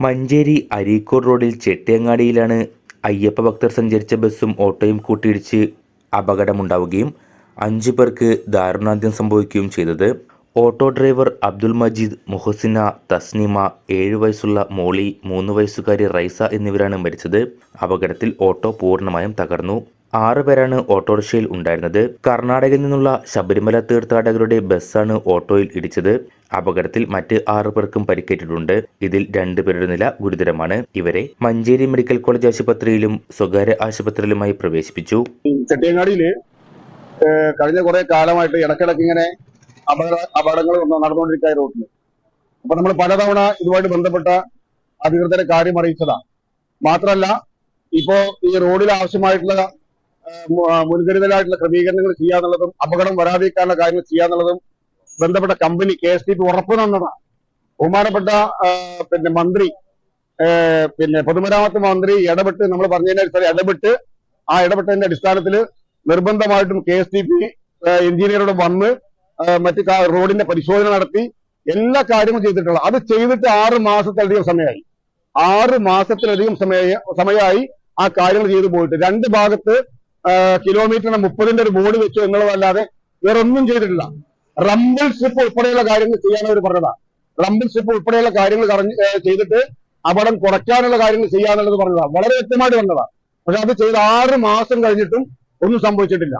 മഞ്ചേരി അരീക്കോട് റോഡിൽ ചെട്ടിയങ്ങാടിയിലാണ് അയ്യപ്പ ഭക്തർ സഞ്ചരിച്ച ബസ്സും ഓട്ടോയും കൂട്ടിയിടിച്ച് അപകടമുണ്ടാവുകയും അഞ്ചു പേർക്ക് ദാരുണാന്ത്യം സംഭവിക്കുകയും ചെയ്തത്. ഓട്ടോ ഡ്രൈവർ അബ്ദുൽ മജീദ് മുഹസിന തസ്നിമ ഏഴ് വയസ്സുള്ള മോളി മൂന്ന് വയസ്സുകാരി റൈസ എന്നിവരാണ് മരിച്ചത്. അപകടത്തിൽ ഓട്ടോ പൂർണമായും തകർന്നു. ആറ് പേരാണ് ഓട്ടോറിക്ഷയിൽ ഉണ്ടായിരുന്നത്. കർണാടകയിൽ നിന്നുള്ള ശബരിമല തീർത്ഥാടകരുടെ ബസ്സാണ് ഓട്ടോയിൽ ഇടിച്ചത്. അപകടത്തിൽ മറ്റ് ആറു പേർക്കും പരിക്കേറ്റിട്ടുണ്ട്. ഇതിൽ രണ്ടുപേരുടെ നില ഗുരുതരമാണ്. ഇവരെ മഞ്ചേരി മെഡിക്കൽ കോളേജ് ആശുപത്രിയിലും സ്വകാര്യ ആശുപത്രിയിലുമായി പ്രവേശിപ്പിച്ചു. ചെട്ടിയങ്ങാടിയിൽ കഴിഞ്ഞ കുറെ കാലമായിട്ട് ഇടക്കിടക്ക് ഇങ്ങനെ അപകട അപകടങ്ങൾ നടന്നുകൊണ്ടിരിക്കുക റോഡിൽ അപ്പൊ നമ്മൾ പലതവണ ഇതുമായിട്ട് ബന്ധപ്പെട്ട അധികൃതരെ കാര്യം അറിയിച്ചതാ. മാത്രമല്ല ഇപ്പോ ഈ റോഡിൽ ആവശ്യമായിട്ടുള്ള മുൻകരുതലായിട്ടുള്ള ക്രമീകരണങ്ങൾ ചെയ്യാന്നുള്ളതും അപകടം വരാതിരിക്കാനുള്ള കാര്യങ്ങൾ ചെയ്യാന്നുള്ളതും ബന്ധപ്പെട്ട company K S T P ഉറപ്പ് തന്നതാണ് ബഹുമാനപ്പെട്ട പിന്നെ മന്ത്രി പിന്നെ പൊതുമരാമത്ത് മന്ത്രി ഇടപെട്ട് നമ്മൾ പറഞ്ഞതിന്റെ അടിസ്ഥാനം ഇടപെട്ട് ആ ഇടപെട്ടതിന്റെ അടിസ്ഥാനത്തിൽ നിർബന്ധമായിട്ടും കെ എസ് ടി പി എഞ്ചിനീയറോട് വന്ന് മറ്റു റോഡിന്റെ പരിശോധന നടത്തി എല്ലാ കാര്യങ്ങളും ചെയ്തിട്ടുള്ളത് അത് ചെയ്തിട്ട് ആറ് മാസത്തിലധികം സമയമായി. ആറ് മാസത്തിലധികം സമയ സമയമായി ആ കാര്യങ്ങൾ ചെയ്തു പോയിട്ട്. രണ്ട് ഭാഗത്ത് കിലോമീറ്ററിന് മുപ്പതിന്റെ ഒരു ബോർഡ് വെച്ചു എന്നുള്ളതല്ലാതെ വേറെ ഒന്നും ചെയ്തിട്ടില്ല. റംബിൾ സ്ട്രിപ്പ് ഉൾപ്പെടെയുള്ള കാര്യങ്ങൾ ചെയ്യാൻ അവർ പറഞ്ഞതാ. റംബിൾ സ്ട്രിപ്പ് ഉൾപ്പെടെയുള്ള കാര്യങ്ങൾ ചെയ്തിട്ട് അപകടം കുറയ്ക്കാനുള്ള കാര്യങ്ങൾ ചെയ്യാന്നുള്ളത് പറഞ്ഞതാണ് വളരെ വ്യക്തമായിട്ട് പറഞ്ഞതാണ് പക്ഷെ അത് ചെയ്ത് ആറ് മാസം കഴിഞ്ഞിട്ടും ഒന്നും സംഭവിച്ചിട്ടില്ല.